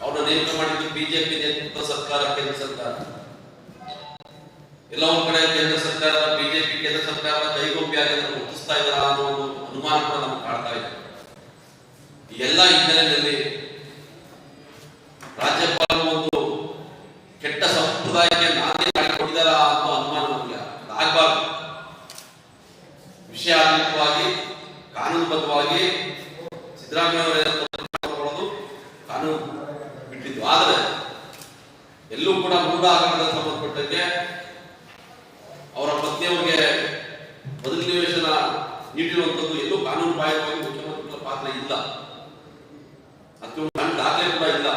ಅವ್ರನ್ನ ನೇಮಕ ಮಾಡಿದ್ದು ಬಿಜೆಪಿ ನೇತೃತ್ವ ಸರ್ಕಾರ, ಕೇಂದ್ರ ಸರ್ಕಾರ. ಎಲ್ಲ ಒಂದ್ ಕಡೆ ಕೇಂದ್ರ ಸರ್ಕಾರ ಬಿಜೆಪಿ ಕೇಂದ್ರ ಸರ್ಕಾರ ಕೈಗೊಂಬೆಯಾಗಿ ಅದನ್ನು ಗುರುತಿಸ್ತಾ ಇದ್ದಾರೆ ಅನ್ನೋ ಒಂದು ಅನುಮಾನ ಕೂಡ ನಮ್ಗೆ ಕಾಡ್ತಾ ಇದೆ. ಎಲ್ಲ ಹಿನ್ನೆಲೆಯಲ್ಲಿ ರಾಜ್ಯಪಾಲರು ಒಂದು ಕೆಟ್ಟ ಸಂಪ್ರದಾಯಕ್ಕೆ ನಾಂದಿ ಮಾಡಿಕೊಂಡಿದ್ದಾರ ಅನ್ನೋ ಅನುಮಾನ ನಮ್ಗೆ ಆಗಬಾರ್ದು ವಿಷಯಾತ್ಮಕವಾಗಿ ಕಾನೂನುಬದ್ಧವಾಗಿ ಸಿದ್ದರಾಮಯ್ಯ ಅವರ ಕಾನೂನು ಬಿಟ್ಟಿದ್ದು ಆದರೆ ಎಲ್ಲೂ ಕೂಡ ಮೂಡ ಆಗಮನ ಸಂಬಂಧಪಟ್ಟಂತೆ ಅವರ ಪತ್ನಿಯವರಿಗೆ ಬದಲಿ ನಿವೇಶನ ನೀಡಿರುವಂತದ್ದು ಎಲ್ಲೂ ಕಾನೂನು ಬಾಹಿರವಾಗಿ ಮುಖ್ಯಮಂತ್ರಿಗಳ ಪಾತ್ರ ಇಲ್ಲ. ಒಂದು ದಾಖಲೆ ಕೂಡ ಇಲ್ಲ.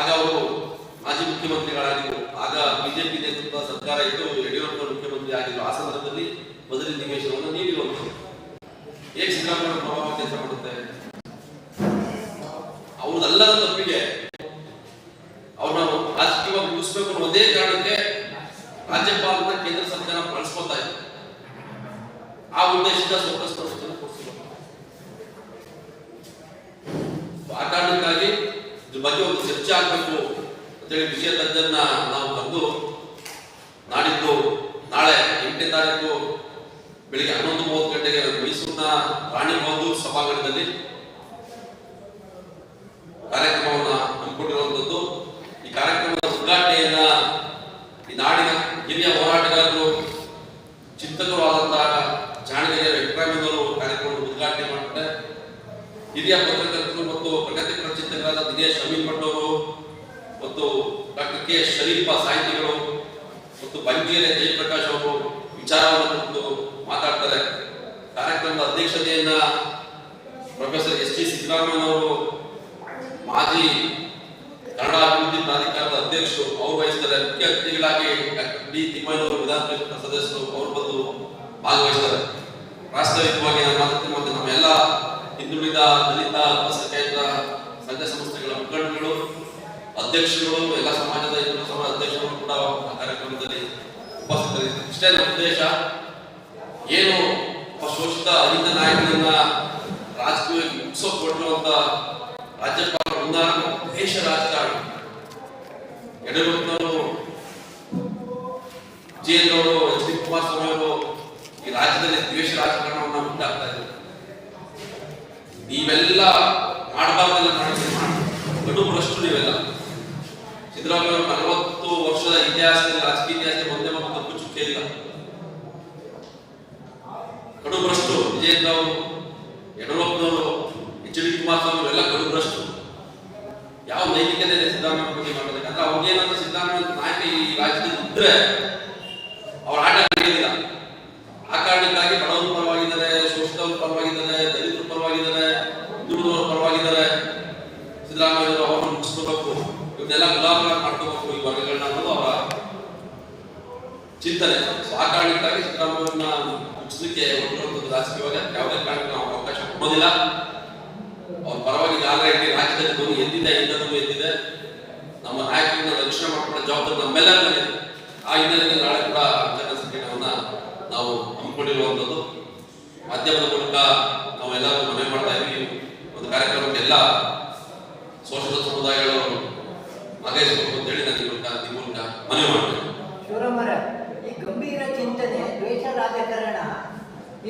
ಆಗ ಅವರು ಮಾಜಿ ಮುಖ್ಯಮಂತ್ರಿಗಳಾಗಿದ್ದರು. ಆಗ ಬಿಜೆಪಿ ನೇತೃತ್ವದ ಸರ್ಕಾರ ಇದ್ದು ಯಡಿಯೂರಪ್ಪ ಮುಖ್ಯಮಂತ್ರಿ ಆಗಿದ್ರು ಆ ಸಂದರ್ಭದಲ್ಲಿ ಬದಲಿ ನಿವೇಶನವನ್ನು ನೀಡಿರುವಂಥದ್ದು. ಹೇಗೆ ಸಿದ್ದರಾಮಯ್ಯ ಪ್ರಭಾವ ಕೆಲಸ ಮಾಡುತ್ತೆ? ಅವ್ರದ್ದಲ್ಲದ ತಪ್ಪಿಗೆ ಮುಗಿಸ್ಬೇಕು ಒಂದೇ ಕಾರಣಕ್ಕೆ ರಾಜ್ಯಪಾಲನ ಕೇಂದ್ರ ಸರ್ಕಾರ ಬಳಸ್ಕೊತಾ ಇದೆ. ಆ ಉದ್ದೇಶದ ಸೋಕಸ್ ಇದ್ರ ಬಗ್ಗೆ ಒಂದು ಚರ್ಚೆ ಆಗಬೇಕು ಅಂತೇಳಿ ವಿಷಯ ತಜ್ಞರನ್ನ ನಾವು ಬಂದು ನಾಡಿದ್ದು ನಾಳೆ ಎಂಟನೇ ತಾರೀಕು ಬೆಳಿಗ್ಗೆ ಹನ್ನೊಂದು ಮೂವತ್ತು ಗಂಟೆಗೆ ಮೈಸೂರಿನ ರಾಣಿ ಬಹದ್ದೂರ್ ಸಭಾಂಗಣದಲ್ಲಿ ಕಾರ್ಯಕ್ರಮವನ್ನ ಹಮ್ಮಿಕೊಂಡಿರುವಂತದ್ದು ಈ ಕಾರ್ಯಕ್ರಮದ ಉದ್ಘಾಟನೆಯನ್ನ ಈ ನಾಡಿನ ಹಿರಿಯ ಹೋರಾಟಗಾರರು ಚಿಂತಕರು ಆದಂತಹ ಜಾಣಗೆರೆ ಕಾರ್ಯಕ್ರಮ ಉದ್ಘಾಟನೆ ಮಾಡ್ತಾರೆ. ಹಿರಿಯ ಪತ್ರಕರ್ತರು ಮತ್ತು ಪ್ರಗತಿಪರ ಚಿಂತಕರಾದ ದಿನೇಶ್ ಅಮೀನ್ ಭಟ್ ಅವರು ಮತ್ತು ಡಾಕ್ಟರ್ ಕೆ ಶರೀಫ ಸಾಹಿತಿಗಳು ಮತ್ತು ಬಂಗೇರೆ ಜಯಪ್ರಕಾಶ್ ಅವರು ವಿಚಾರವನ್ನು ಕುರಿತು ಮಾತಾಡ್ತಾರೆ. ಕಾರ್ಯಕ್ರಮದ ಅಧ್ಯಕ್ಷತೆಯನ್ನ ಪ್ರೊಫೆಸರ್ ಎಸ್ ಟಿ ಸಿದ್ದರಾಮಯ್ಯನವರು ಮಾಜಿ ಕನ್ನಡ ಅಭಿವೃದ್ಧಿ ಪ್ರಾಧಿಕಾರದ ಅಧ್ಯಕ್ಷರು, ಅವರು ವಹಿಸ್ತಾರೆ. ಮುಖ್ಯ ಅತಿಥಿಗಳಾಗಿ ಡಾಕ್ಟರ್ ಡಿ ತಿಮ್ಮಯ್ಯನವರು, ವಿಧಾನ ಪರಿಷತ್ ಸದಸ್ಯರು, ಅವರು ಭಾಗವಹಿಸ್ತಾರೆ. ವಾಸ್ತವಿಕವಾಗಿ ನಮ್ಮ ಮತ್ತೆ ಮತ್ತೆ ನಮ್ಮೆಲ್ಲ ಹಿಂದುಳಿದ ದಲಿತ ಅಲ್ಪಸಂಖ್ಯಾತ ಸಂಘ ಸಂಸ್ಥೆಗಳ ಮುಖಂಡಗಳು ಅಧ್ಯಕ್ಷರು ಎಲ್ಲ ಸಮಾಜದ ಹಿಂದೂ ಸಮಾಜ ಅಧ್ಯಕ್ಷರು ಕೂಡ ಆ ಕಾರ್ಯಕ್ರಮದಲ್ಲಿ ಉಪಸ್ಥಿತರಿದ್ದಾರೆ. ಇಷ್ಟೇ ನಮ್ಮ ಉದ್ದೇಶ, ಏನು ಶೋಷಿತ ಅಹಿತ ನಾಯಕನನ್ನ ರಾಜಕೀಯ ಮುಗಿಸೋ ಕೊಟ್ಟಿರುವಂತ ರಾಜ್ಯಪಾಲ ಉದಾಹರಣೆ ದೇಶ ರಾಜಕಾರಣ ಯಡಿಯೂರಪ್ಪನವರು ವಿಜಯೇಂದ್ರ ಅವರು ಎಚ್ ಡಿ ಕುಮಾರಸ್ವಾಮಿ ಅವರು ಈ ರಾಜ್ಯದಲ್ಲಿ ದ್ವೇಷ ರಾಜಕಾರಣವನ್ನ ಉಂಟಾಗ್ತಾ ಇದೆ ನೀವೆಲ್ಲ ಮಾಡಬಾರ್ದೆಲ್ಲ ಭ್ರಷ್ಟು ನೀವೆಲ್ಲ. ಸಿದ್ದರಾಮಯ್ಯ ಅವರು ನಲವತ್ತು ವರ್ಷದ ಇತಿಹಾಸದಲ್ಲಿ, ರಾಜಕೀಯ ಇತಿಹಾಸದಲ್ಲಿ ಒಂದೇ ಒಂದು ತಪ್ಪು ಚುಕ್ಕೆ ಇಲ್ಲ. ಕಡು ಭ್ರಷ್ಟು ವಿಜಯೇಂದ್ರ ಅವರು, ಯಡಿಯೂರಪ್ಪನವರು, ಎಚ್ ಡಿ ಕುಮಾರಸ್ವಾಮಿ ಕಡು ಭ್ರಷ್ಟು ಯಾವ ನೈತಿಕತೆ ಇದೆ ಸಿದ್ದರಾಮಯ್ಯ ಬಗ್ಗೆ ಮಾಡೋದಕ್ಕೆ ಅಂದ್ರೆ ಅವ್ರಿಗೇನಾದ್ರೂ ಸಿದ್ದರಾಮಯ್ಯ ನಾಯಕ ಈ ರಾಜ್ಯದಲ್ಲಿ ಇದ್ರೆ ಅವ್ರ ಆಟ ನಡೆಯೋದಿಲ್ಲ ಆ ಕಾರಣಕ್ಕಾಗಿ ಬಡವರ ಪರವಾಗಿದ್ದಾರೆ ಶೋಷಿತವ್ರ ಪರವಾಗಿದ್ದಾರೆ ದಲಿತರ ಪರವಾಗಿದ್ದಾರೆ ಹಿಂದುಳಿದವರ ಪರವಾಗಿದ್ದಾರೆ ಸಿದ್ದರಾಮಯ್ಯ ಅವರನ್ನು ಮುಗಿಸ್ಕೋಬೇಕು ಇವನ್ನೆಲ್ಲ ಗುಲಾಬ್ ಮಾಡ್ಕೋಬೇಕು ಈ ವರ್ಗಗಳನ್ನ ಅನ್ನೋದು ಅವರ ಚಿಂತನೆ. ಆ ಕಾರಣಕ್ಕಾಗಿ ಸಿದ್ದರಾಮಯ್ಯನ ಮುಗಿಸ್ಲಿಕ್ಕೆ ಹೊರಟಿರುವಂಥದ್ದು ರಾಜಕೀಯವಾಗಿ ಯಾವುದೇ ಕಾರಣಕ್ಕೆ ನಾವು ಅವಕಾಶ ಕೊಡೋದಿಲ್ಲ. ಅವ್ರ ಪರವಾಗಿ ಆಲ್ರೆಡಿ ರಾಜ್ಯದಲ್ಲಿ ಧ್ವನಿ ಎಂದಿದೆ ಇಂಧನವೂ ಎಂದಿದೆ. ನಮ್ಮ ನಾಯಕರನ್ನ ರಕ್ಷಣೆ ಮಾಡ್ಕೊಳ್ಳೋ ಜವಾಬ್ದಾರಿ ನಮ್ಮೆಲ್ಲರ ಮೇಲೆ ಆ ಹಿನ್ನೆಲೆಯಲ್ಲಿ ನಾಳೆ ಕೂಡ ಜನ ಸಂಘಟನೆಯನ್ನ ನಾವು ಹಮ್ಮಿಕೊಂಡಿರುವಂಥದ್ದು. ಮಾಧ್ಯಮದ ಮೂಲಕ ನಾವೆಲ್ಲರೂ ಮನವಿ ಮಾಡ್ತಾ ಇದ್ವಿ. ಒಂದು ಕಾರ್ಯಕ್ರಮಕ್ಕೆಲ್ಲ ಶೋಷಿತ ಸಮುದಾಯಗಳು ಭಾಗವಹಿಸಬೇಕು ಅಂತ ಹೇಳಿ ನಾನು ಈ ಮೂಲಕ ಮನವಿ ಮಾಡ್ತೇನೆ. ಶಿವರಾಮರ ಈ ಗಂಭೀರ ಚಿಂತನೆ ದ್ವೇಷ ರಾಜಕಾರಣ.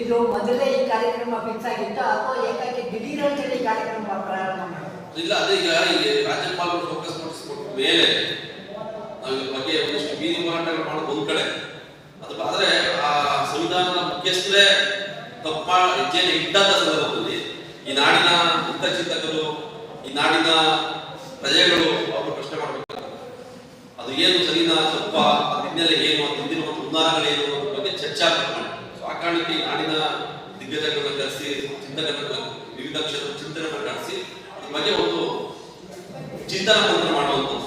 ಇದು ಮೊದಲೇ ಈ ಕಾರ್ಯಕ್ರಮ ಫಿಕ್ಸ್ ಆಗಿತ್ತು ಅಥವಾ ಏಕಾಏಕಿ ದಿಢೀರ್ ಅಂತೇಳಿ ಕಾರ್ಯಕ್ರಮ ಪ್ರಾರಂಭ ಇಲ್ಲ ಅದೇ ಈಗ ರಾಜ್ಯಪಾಲರು ಫೋಕಸ್ ಮಾಡಿಸ್ಕೊಟ್ಟ ಮೇಲೆ ನಾವು ಬಗ್ಗೆ ಒಂದಿಷ್ಟು ಬೀದಿ ಮಾರಾಟಗಳು ಮಾಡೋದು ಒಂದ್ ಕಡೆ. ಅದು ಆದ್ರೆ ಆ ಸಂವಿಧಾನದ ಮುಖ್ಯಸ್ಥರೇ ತಪ್ಪ ಹೆಜ್ಜೆಯನ್ನು ಇಟ್ಟಂತ ಸಂದರ್ಭದಲ್ಲಿ ಈ ನಾಡಿನ ಹಿತ ಚಿಂತಕರು ಈ ನಾಡಿನ ಪ್ರಜೆಗಳು ಪ್ರಶ್ನೆ ಮಾಡಬೇಕು. ಅದು ಏನು ಸರಿನಾ ತಪ್ಪ ಹಿನ್ನೆಲೆ ಏನು ಅದು ಒಂದು ಉದಾಹರಣೆಗಳೇನು ಅನ್ನೋದ್ರ ಬಗ್ಗೆ ಚರ್ಚೆ ಆಗಬೇಕು ಸೊ ಆ ಕಾರಣಕ್ಕೆ ನಾಡಿನ ದಿಗ್ಗಜಗಳನ್ನ ಕರೆಸಿ ಚಿಂತಕರನ್ನ ವಿವಿಧ ಕ್ಷೇತ್ರದ ಚಿಂತನೆಗಳನ್ನ ನಡೆಸಿ ಅದ್ರ ಬಗ್ಗೆ ಒಂದು ಚಿಂತನ ಮಂತ್ರ ಮಾಡುವಂಥದ್ದು.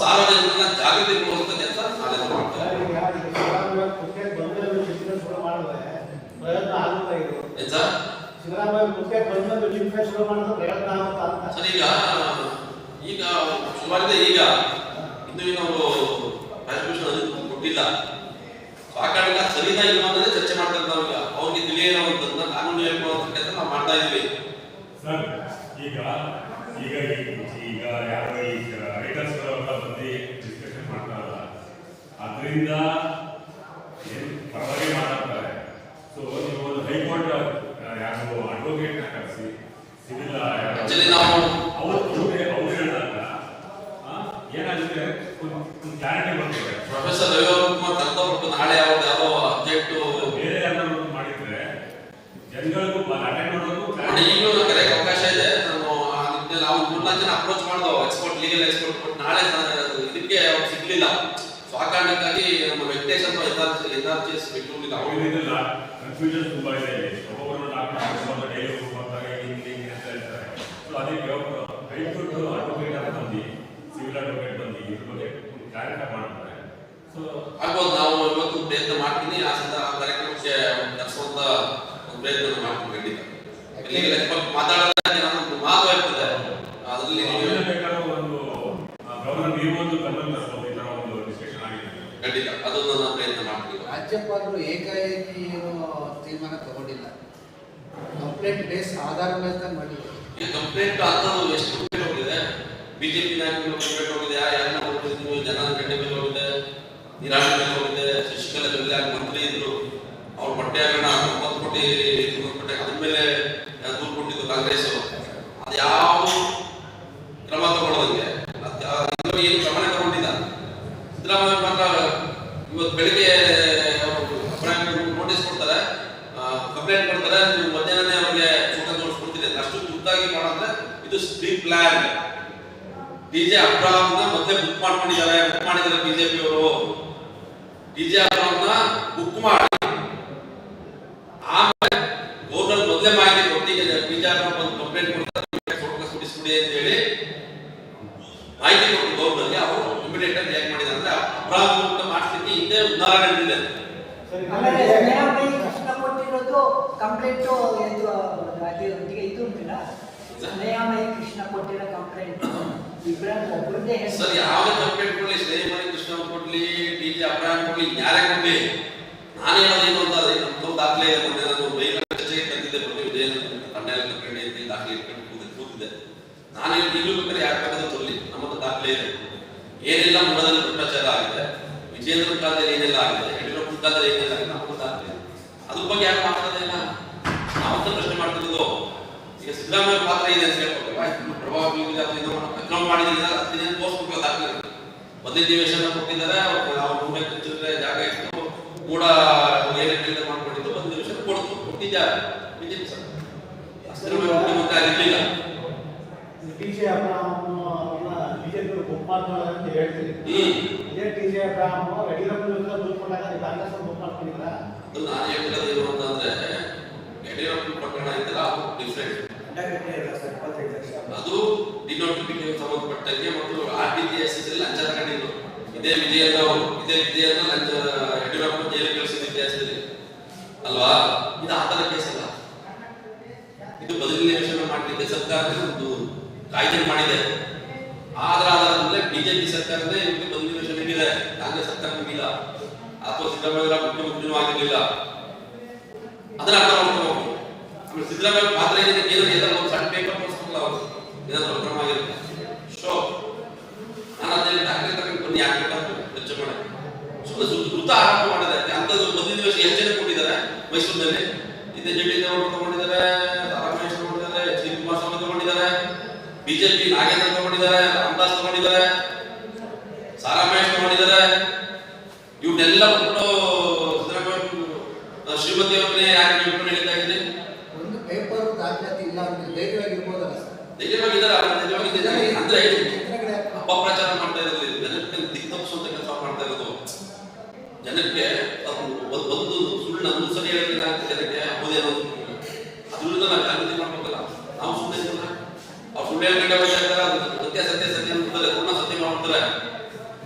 ಸಾರ್ವಜನಿಕರನ್ನ ಜಾಗೃತಿ ಕೊಡುವಂತ ಕೆಲಸ ನಾಳೆ ಮಾಡ್ತಾರೆ ಸರ್ ಈಗ ಈಗ ಸುಮಾರಿದೆ ಈಗ ಇನ್ನು ಇನ್ನೊಂದು ಕಾನ್ಸ್ಟಿಟ್ಯೂಷನ್ ಕೊಟ್ಟಿಲ್ಲ. ಸೊ ಆ ಕಾರಣಕ್ಕೆ ಅದು ಸರಿನಾ ಇಲ್ವಾ ಅನ್ನೋದೇ ಚರ್ಚೆ ಮಾಡ್ತಾ ಇದ್ದಾವೆ ಈಗ ಅವ್ರಿಗೆ ತಿಳಿಯೋ ಅಂತದನ್ನ ಕಾನೂನು ಹೇಳ್ಕೊಳ್ಳುವಂತ ಕೆಲಸ ನಾವು ಮಾಡ್ತಾ ಇದ್ವಿ ಸರ್ ಈಗ ಈಗ ಈಗ ಯಾರು ಈ ರೈಟರ್ಸ್ ಬಗ್ಗೆ ಡಿಸ್ಕಷನ್ ಮಾಡ್ತಾರಲ್ಲ ಅದರಿಂದ ಏನು ಪರವಾಗಿ ಮಾಡ್ತಾರೆ ಸೊ ನೀವು ಒಂದು ಹೈಕೋರ್ಟ್ ಯಾರು ಅಡ್ವೊಕೇಟ್ನ ಕರೆಸಿ ಸಿವಿಲ್ ಆಕ್ಚುಲಿ ನಾವು ಅವ್ರು ಅವ್ರಿಗೆ ಅವ್ರು ಹೇಳಿದಾಗ ಆ, ಏನಾಗುತ್ತೆ ಒಂದು ಕ್ಲಾರಿಟಿ ಬರ್ತದೆ ಪ್ರೊಫೆಸರ್ ರವಿವರ್ಮ ಕರ್ತವ್ರು ನಾಳೆ ಅವ್ರದ್ದು ಯಾವುದೋ ಅಬ್ಜೆಕ್ಟ್ ಬೇರೆ ಯಾರು ಮಾಡಿದ್ರೆ ಜನಗಳಿಗೂ ಅಟೆಂಡ್ ಮಾಡೋದು ನೋಡಿ ಈಗಲೂ ಕರೆಯಕ್ಕೆ ಅವಕಾಶ ಇದೆ ನಾನು ಆ ನಿಟ್ಟಿನಲ್ಲಿ ನಾವು ಮೂರ್ನಾಲ್ಕು ಜನ ಅಪ್ರೋಚ್ ಮಾಡ್ದೋ ಎಕ್ಸ್ಪರ್ಟ್ ಲೀಗಲ್ ಎಕ್ಸ್ಪರ್ಟ್ ಬಟ್ ನಾಳೆ ನಾನು ಅದು ಇದಕ್ಕೆ ಅವ್ರು ಸಿಗ್ಲಿಲ್ಲ ಸೊ ಆ ಕಾರಣಕ್ಕಾಗಿ ನಮ್ಮ ವೆಂಕಟೇಶ್ ಅಂತ N R N R G S ಬೆಂಗಳೂರಿಲ್ಲ ಅವರು ಅವರಿದಿಲ್ಲ ಕನ್ಫ್ಯೂಷನ್ ತುಂಬಾ ಇದೆ ಒಬ್ಬೊಬ್ಬರು ಡಾಕ್ಟರ್ ಡೈಲಿ ಹೋಗ್ತಾರೆ ಹಿಂಗೆ ಹಿಂಗೆ ಅಂತ ಹೇಳ್ತಾರೆ. ಸೊ ಅದಕ್ಕೆ ಹೈಕೋರ್ಟ್ ಅಡ್ವೊಕೇಟ್ ಅಂತ ಬಂದು ಸಿವಿಲ್ ಅಡ್ವೊಕೇಟ್ ಬಂದು ಇದ್ರ ಬಗ್ಗೆ ಕಾರ್ಯಕ್ರಮ ಮಾಡ್ತಾರೆ ಸೊ ಆಗ್ಬೋದು ನಾವು ಇವತ್ತು ಪ್ರಯತ್ನ ಮಾಡ್ತೀನಿ. ಆ ಸಂದ ಕಾರ್ಯಕ್ರಮಕ್ಕೆ ಒಂದು ಪ್ರಯತ್ನ ಮಾಡ್ತೀನಿ ಖಂಡಿತ. ಲೀಗಲ್ ಎಕ್ಸ್ಪರ್ಟ್ ಮಾತಾಡೋದಕ್ಕೆ ನನ್ನೊಂದು ಮಾತು ಇರ್ತದೆ ಅದರಲ್ಲಿ ಅದನ್ನ ನೀವು ಬೇಕಾದ್ರೆ ಒಂದು ಗವರ್ನರ್ ನೀವು ಒಂದು ಗಮನ ತರ್ಬೋದು ಈ ಥರ ಒಂದು ಡಿಸ್ಕಷನ್ ಆಗಿದೆ ಖಂಡಿತ ಅದನ್ನು ನಾನು ಪ್ರಯತ್ನ ಮಾಡ್ತೀನಿ ರಾಜ್ಯಪಾಲರು ಏಕಾಏಕಿ ಏನು ತೀರ್ಮಾನ ತಗೊಂಡಿಲ್ಲ. ಕಂಪ್ಲೇಂಟ್ ಬೇಸ್ ಆಧಾರ ಮೇಲೆ ಈಗ ಕಂಪ್ಲೇಂಟ್ ಆಧಾರ ಎಷ್ಟು ಹೋಗಿದೆ? ಬಿಜೆಪಿ ನಾಯಕರು ಕಂಪ್ಲೇಂಟ್ ಹೋಗಿದೆ, ಯಾರನ್ನ ಹೋಗಿದ್ರು ಜನ ಗಂಟೆ ಮೇಲೆ ಹೋಗಿದೆ ನಿರಾಣಿ ಮೇಲೆ ಹೋಗಿದೆ ಶಶಿಕಲಾ ಜೊಲ್ಲೆ ಮಂತ್ರಿ ಇದ್ರು, ಅವ್ರ ಬಟ್ಟೆ ಹಣ ಒಂಬತ್ತು ಕೋಟಿ ಬಟ್ಟೆ ಅದ್ರ ಮೇಲೆ ದೂರು ಕೊಟ್ಟಿದ್ದು ಕಾಂಗ್ರೆಸ್ ಅದು ಯಾವ ಕ್ರಮ ತಗೊಳ್ಳೋದಂಗೆ ಏನು ಕ್ರಮ ತಗೊಂಡಿಲ್ಲ. ಸಿದ್ದರಾಮಯ್ಯ ಮಾತ್ರ ಇವತ್ತು ಬೆಳಿಗ್ಗೆ ನೋಟಿಸ್ ಕೊಡ್ತಾರೆ ಕಂಪ್ಲೇಂಟ್ ಕೊಡ್ತಾರೆ ನೀವು ಮಧ್ಯಾಹ್ನನೇ ಅವ್ರಿಗೆ ಊಟ ತೋರಿಸ್ಕೊಡ್ತೀನಿ ಅಷ್ಟು ತುರ್ತಾಗಿ ಮಾಡಿದ್ರೆ ಇದು ಸ್ಪ್ರೀ ಪ್ಲಾನ್ ಡಿಜೆ ಅಬ್ರಾಹ್ಮನ ಮೊದಲೇ ಬುಕ್ ಮಾಡ್ಕೊಂಡಿದ್ದಾರೆ. ಬುಕ್ ಮಾಡಿದ್ದಾರೆ ಬಿಜೆಪಿ ಅವರು. ಡಿಜೆ ಅಬ್ರಾಹ್ಮನ ಬುಕ್ ಮಾಡಿ. ಆಮೇಲೆ ಗೌರ್ನರ್ ಮೊದಲೇ ಮಾಹಿತಿ ಕೊಟ್ಟಿಗೆ ಡಿಜೆ ಅಬ್ರಾಹ್ ಒಂದು ಕಂಪ್ಲೇಂಟ್ ಕೊಡ್ತಾರೆ. ಕೊಡಿಸ್ಬಿಡಿ ಅಂತ ಹೇಳಿ ಮಾಹಿತಿ ಕೊಟ್ಟು ಗೌರ್ನರ್ಗೆ ಅವರು ಇಮಿಡಿಯೇಟ್ ಆಗಿ ರಿಯಾಕ್ಟ್ ಮಾಡಿದ್ದಾರೆ. ಅಂದ್ರೆ ಅಬ್ರಾಹ್ಮ ಅಂತ ಹಿಂದೆ ಉದಾಹರಣೆ ನಡೆದಿದೆ ಸರಿ ಆಮೇಲೆ ಸ್ನೇಹಮಯಿ ಕೃಷ್ಣ ಕೊಟ್ಟಿರೋದು ಕಂಪ್ಲೇಂಟು ಇದು ಅದಕ್ಕೆ ಇದು ಉಂಟಿಲ್ಲ? ಸ್ನೇಹಮಯ ಕೃಷ್ಣ ಕೊಟ್ಟಿರೋ ಕಂಪ್ಲೇಂಟ್ ಸರ್ ಕೃಷ್ಣ ಯಾರೇ ದಾಖಲೆ ಇದೆ ಬೇಕಾದ್ರೆ ಇದೆ. ಏನೆಲ್ಲ ಮೂಲದಲ್ಲಿ ಭ್ರಷ್ಟಾಚಾರ ಆಗಿದೆ ವಿಜಯನಗರ ಕಾಲದಲ್ಲಿ ಏನೆಲ್ಲ ಆಗಿದೆ, ಯಡಿಯೂರಪ್ಪ ಕಾಲದಲ್ಲಿ ಏನೆಲ್ಲ ಆಗಿದೆ ಇದೆ ಅದ್ರ ಬಗ್ಗೆ ಯಾರು ಮಾತಾಡೋದೇ ಇಲ್ಲ ನಾವಂತ ಪ್ರಶ್ನೆ ಮಾಡ್ತಿರೋದು ಈಗ ಸಿದ್ದರಾಮಯ್ಯ ಪಾತ್ರ ಇದೆ ಅಂತ ಆಯ್ತು, ಪ್ರಭಾವ ಬೀರಿದೆ ಅದರಿಂದ ಅಕ್ರಮ ಮಾಡಿದ್ರೆ ಅದನ್ನ ತೋರಿಸ್ಬೇಕು ದಾಖಲೆ ಒಂದೇ ನಿವೇಶನ ಕೊಟ್ಟಿದ್ದಾರೆ ಅವ್ರು ಮೂರನೇ ಕಚ್ಚಿದ್ರೆ ಜಾಗ ಇಟ್ಟು ಕೂಡ ಏನೇ ಕೆಲಸ ಮಾಡ್ಕೊಂಡಿದ್ದು ಒಂದು ನಿವೇಶನ ಕೊಡ್ತು ಕೊಟ್ಟಿದ್ದಾರೆ. ಬಿಜೆಪಿ ಸರ್ ಸಿದ್ದರಾಮಯ್ಯ ಮುಖ್ಯಮಂತ್ರಿ ಆಗಿರ್ಲಿಲ್ಲ. ಬಿಜೆಪಿ ಅಂತ ಹೇಳ್ತೀರಿ ಹ್ಮ್. ಇದೇ ಟಿ ಜೆ ಅಬ್ರಾಹಂ ಯಡಿಯೂರಪ್ಪ ವಿರುದ್ಧ ದೂರು ಕೊಟ್ಟಾಗ ನೀವು ಕಾಂಗ್ರೆಸ್ ಅವ್ರು ಬುಕ್ ಮಾಡ್ಕೊಂಡಿಲ್ಲ ಅದು ನಾನು ಹೇಳ್ತಿರೋದು ಏನು ಅಂತಂದ್ರೆ ಯಡಿಯೂರಪ್ಪ ಪ್ರಕರಣ ಅದು ಡಿಫ್ರೆಂಟ್ ಅದು ಡಿನೋಟಿಫಿಕೇಶನ್ ಸಂಬಂಧಪಟ್ಟಂಗೆ ಮತ್ತು ಆರ್ ಟಿ ಜಿ ಎಸ್ ಲಂಚ ತಗೊಂಡಿದ್ರು ಇದೇ. ವಿಜಯನ ಇದೇ ವಿಜಯನ ಲಂಚ ಯಡಿಯೂರಪ್ಪ ಜೈಲಿಗೆ ಕಳಿಸಿದ ಇತಿಹಾಸದಲ್ಲಿ. ಅಲ್ವಾ? ಇದು ಆ ಥರ ಕೇಸ್ ಅಲ್ಲ. ಇದು ಬದಲಿ ಯೋಚನೆ ಮಾಡಲಿಕ್ಕೆ ಒಂದು ಕಾಯ್ದೆ ಮಾಡಿದೆ. ಆದ್ರ ಮೇಲೆ ಬಿಜೆಪಿ ಸರ್ಕಾರದೇ ಇವತ್ತು ಒಂದು ನಿಮಿಷ ನೀಡಿದೆ ಕಾಂಗ್ರೆಸ್ ಸರ್ಕಾರ ನೀಡಿಲ್ಲ ಅಥವಾ ಸಿದ್ದರಾಮಯ್ಯ ಮುಖ್ಯಮಂತ್ರಿನೂ ಆಗಿರಲಿಲ್ಲ. ಅದನ್ನ ಅರ್ಥ ಮಾಡ್ಕೋಬೇಕು. ಆಮೇಲೆ ಸಿದ್ದರಾಮಯ್ಯ ಪಾತ್ರ ಏನಿದೆ? ಏನಾದ್ರು ಒಂದು ಸಣ್ಣ ಪೇಪರ್ ತೋರಿಸ್ಬೇಕಲ್ಲ ಅವರು. ಏನಾದ್ರು ಅಕ್ರಮ ಆಗಿರುತ್ತೆ. ಸೊ ನಾನು ಅದೇ ದಾಖಲೆ ತಗೊಂಡು ಬನ್ನಿ, ಯಾಕೆ ಬೇಕಾದ್ರು ಚರ್ಚೆ ಮಾಡಿ. ಸುಮ್ಮನೆ ಅಂಥದ್ದು ಒಂದು ದಿವಸ ಎಷ್ಟು ಕೊಟ್ಟಿದ್ದಾರೆ, ಮೈಸೂರಿನಲ್ಲಿ. ಇದೇ ಜೆ ಡಿ ದೇವರು ತಗೊಂಡಿದ್ದಾರೆ ತಗೊಂಡಿದ್ದಾರೆ, ಎಚ್ ಡಿ ತಗೊಂಡಿದ್ದಾರೆ. ಬಿಜೆಪಿ ನಾಗೇಂದ್ರ ತಗೊಂಡಿದ್ದಾರೆ ರಾಮದಾಸ್ ತಗೊಂಡಿದ್ದಾರೆ ಸಾರಾಮೇಶ್ ತಗೊಂಡಿದ್ದಾರೆ. ಇವನ್ನೆಲ್ಲ ಬಿಟ್ಟು ಸಿದ್ದರಾಮಯ್ಯ ಶ್ರೀಮತಿ ಅವ್ರನ್ನೇ ಯಾಕೆ ಇಟ್ಕೊಂಡು ಹೇಳ್ತಾ ಇದ್ದೀನಿ ಒಂದು ಪೇಪರ್ ದಾಖಲಾತಿ ಇಲ್ಲ ಅಂದ್ರೆ ಧೈರ್ಯವಾಗಿರ್ಬೋದಲ್ಲ ಸರ್? ಧೈರ್ಯವಾಗಿದ್ದಾರೆ ಅಂದ್ರೆ. ಅಪಪ್ರಚಾರ ಮಾಡ್ತಾ ಇರೋದು ಜನಕ್ಕೆ ದಿಗ್ತಪ್ಪಿಸುವಂತ ಕೆಲಸ ಮಾಡ್ತಾ ಇರೋದು. ಜನಕ್ಕೆ ಒಂದ್- ಸುಳ್ಳು ಒಂದು ಸರಿ ಹೇಳಬೇಕಾಗುತ್ತೆ ಜನಕ್ಕೆ ಅದರಿಂದ ನಾವು ಜಾಗೃತಿ ಮಾಡ್ಬೇಕಲ್ಲ. ನಾವು ಸುಮ್ಮನೆ ಅವ್ರು ಸುಳ್ಳು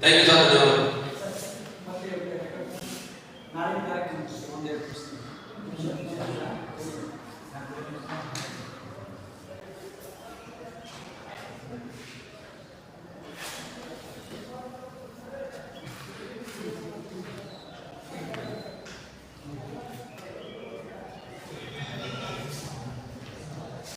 Thank you, Dr.